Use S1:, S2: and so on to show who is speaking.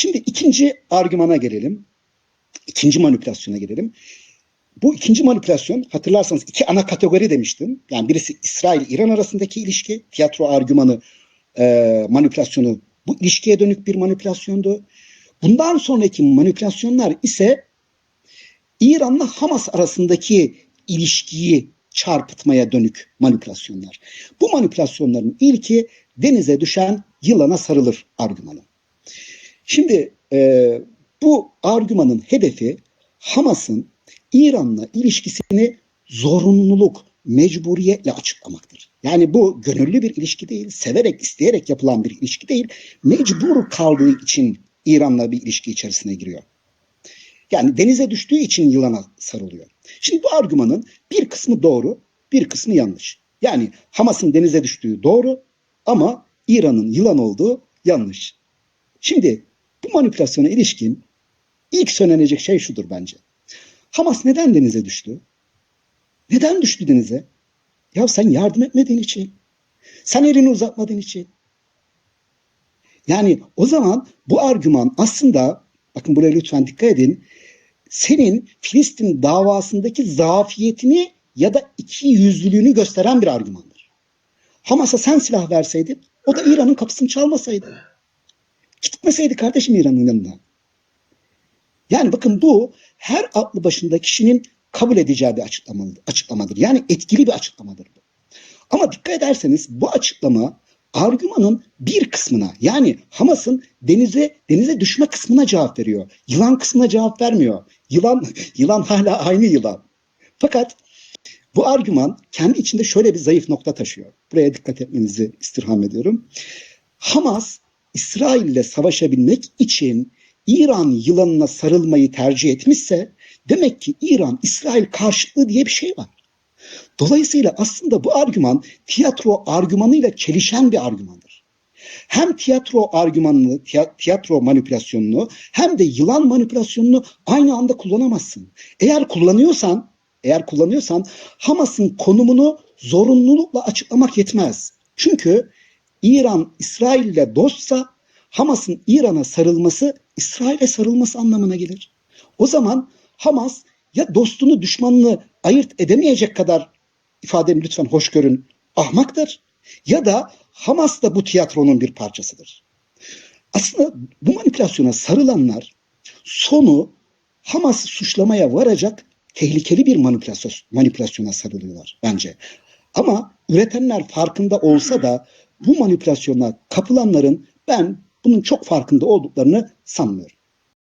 S1: Şimdi ikinci argümana gelelim. İkinci manipülasyona gelelim. Bu ikinci manipülasyon hatırlarsanız iki ana kategori demiştim. Yani birisi İsrail-İran arasındaki ilişki, tiyatro argümanı e, manipülasyonu bu ilişkiye dönük bir manipülasyondu. Bundan sonraki manipülasyonlar ise İran'la Hamas arasındaki ilişkiyi çarpıtmaya dönük manipülasyonlar. Bu manipülasyonların ilki denize düşen yılana sarılır argümanı. Şimdi e, bu argümanın hedefi Hamas'ın İran'la ilişkisini zorunluluk, mecburiyetle açıklamaktır. Yani bu gönüllü bir ilişki değil, severek, isteyerek yapılan bir ilişki değil, mecbur kaldığı için İran'la bir ilişki içerisine giriyor. Yani denize düştüğü için yılana sarılıyor. Şimdi bu argümanın bir kısmı doğru, bir kısmı yanlış. Yani Hamas'ın denize düştüğü doğru ama İran'ın yılan olduğu yanlış. Şimdi bu manipülasyona ilişkin ilk söylenecek şey şudur bence. Hamas neden denize düştü? Neden düştü denize? Ya sen yardım etmediğin için. Sen elini uzatmadığın için. Yani o zaman bu argüman aslında bakın buraya lütfen dikkat edin. Senin Filistin davasındaki zafiyetini ya da iki yüzlülüğünü gösteren bir argümandır. Hamas'a sen silah verseydin o da İran'ın kapısını çalmasaydı. Gitmeseydi kardeşim İran'ın yanına. Yani bakın bu her aklı başında kişinin kabul edeceği bir açıklamadır. açıklamadır. Yani etkili bir açıklamadır bu. Ama dikkat ederseniz bu açıklama argümanın bir kısmına yani Hamas'ın denize denize düşme kısmına cevap veriyor. Yılan kısmına cevap vermiyor. Yılan yılan hala aynı yılan. Fakat bu argüman kendi içinde şöyle bir zayıf nokta taşıyor. Buraya dikkat etmenizi istirham ediyorum. Hamas İsrail ile savaşabilmek için İran yılanına sarılmayı tercih etmişse demek ki İran İsrail karşıtlığı diye bir şey var. Dolayısıyla aslında bu argüman tiyatro argümanıyla çelişen bir argümandır. Hem tiyatro argümanını, tiyatro manipülasyonunu hem de yılan manipülasyonunu aynı anda kullanamazsın. Eğer kullanıyorsan, eğer kullanıyorsan Hamas'ın konumunu zorunlulukla açıklamak yetmez. Çünkü İran İsrail ile dostsa Hamas'ın İran'a sarılması İsrail'e sarılması anlamına gelir. O zaman Hamas ya dostunu düşmanını ayırt edemeyecek kadar ifademi lütfen hoş görün ahmaktır ya da Hamas da bu tiyatronun bir parçasıdır. Aslında bu manipülasyona sarılanlar sonu Hamas'ı suçlamaya varacak tehlikeli bir manipülasyon, manipülasyona sarılıyorlar bence. Ama üretenler farkında olsa da bu manipülasyona kapılanların ben bunun çok farkında olduklarını sanmıyorum.